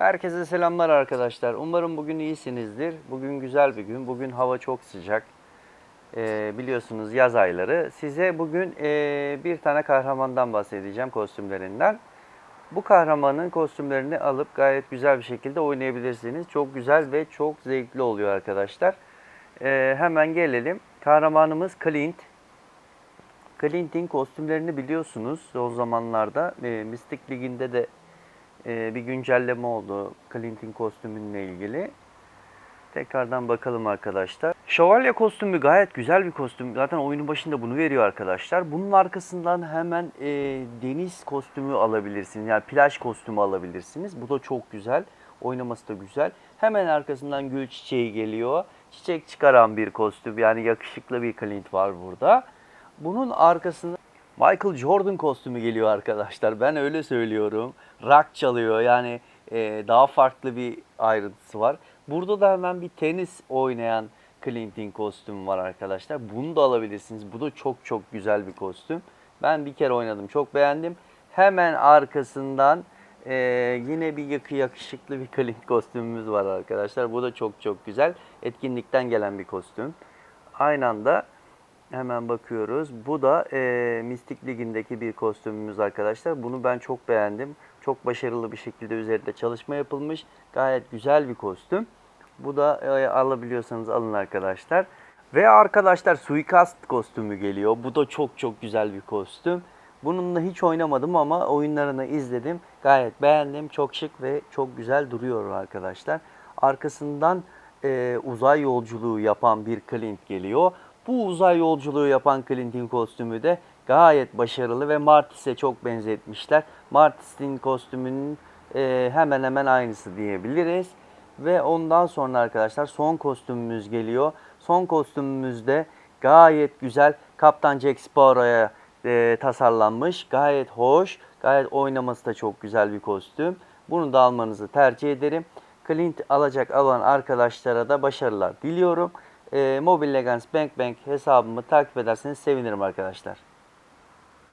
Herkese selamlar arkadaşlar. Umarım bugün iyisinizdir. Bugün güzel bir gün. Bugün hava çok sıcak. Ee, biliyorsunuz yaz ayları. Size bugün ee, bir tane kahramandan bahsedeceğim kostümlerinden. Bu kahramanın kostümlerini alıp gayet güzel bir şekilde oynayabilirsiniz. Çok güzel ve çok zevkli oluyor arkadaşlar. Ee, hemen gelelim. Kahramanımız Clint. Clint'in kostümlerini biliyorsunuz. Son zamanlarda e, Mystic Ligi'nde de e, bir güncelleme oldu Clint'in kostümünle ilgili. Tekrardan bakalım arkadaşlar. Şövalye kostümü gayet güzel bir kostüm. Zaten oyunun başında bunu veriyor arkadaşlar. Bunun arkasından hemen e, deniz kostümü alabilirsiniz. Yani plaj kostümü alabilirsiniz. Bu da çok güzel. Oynaması da güzel. Hemen arkasından gül çiçeği geliyor. Çiçek çıkaran bir kostüm. Yani yakışıklı bir Clint var burada. Bunun arkasında Michael Jordan kostümü geliyor arkadaşlar. Ben öyle söylüyorum. Rock çalıyor. Yani e, daha farklı bir ayrıntısı var. Burada da hemen bir tenis oynayan Clint'in kostümü var arkadaşlar. Bunu da alabilirsiniz. Bu da çok çok güzel bir kostüm. Ben bir kere oynadım. Çok beğendim. Hemen arkasından e, yine bir yakı yakışıklı bir Clint kostümümüz var arkadaşlar. Bu da çok çok güzel. Etkinlikten gelen bir kostüm. Aynı anda Hemen bakıyoruz. Bu da e, Mistik Ligi'ndeki bir kostümümüz arkadaşlar. Bunu ben çok beğendim. Çok başarılı bir şekilde üzerinde çalışma yapılmış. Gayet güzel bir kostüm. Bu da e, alabiliyorsanız alın arkadaşlar. Ve arkadaşlar suikast kostümü geliyor. Bu da çok çok güzel bir kostüm. Bununla hiç oynamadım ama oyunlarını izledim. Gayet beğendim. Çok şık ve çok güzel duruyor arkadaşlar. Arkasından e, uzay yolculuğu yapan bir Clint geliyor. Bu uzay yolculuğu yapan Clint'in kostümü de gayet başarılı ve Martis'e çok benzetmişler. Martis'in kostümünün e, hemen hemen aynısı diyebiliriz. Ve ondan sonra arkadaşlar son kostümümüz geliyor. Son kostümümüzde gayet güzel Kaptan Jack Sparrow'a e, tasarlanmış. Gayet hoş, gayet oynaması da çok güzel bir kostüm. Bunu da almanızı tercih ederim. Clint alacak alan arkadaşlara da başarılar diliyorum. E, Mobile Legends Bank Bank hesabımı takip ederseniz sevinirim arkadaşlar.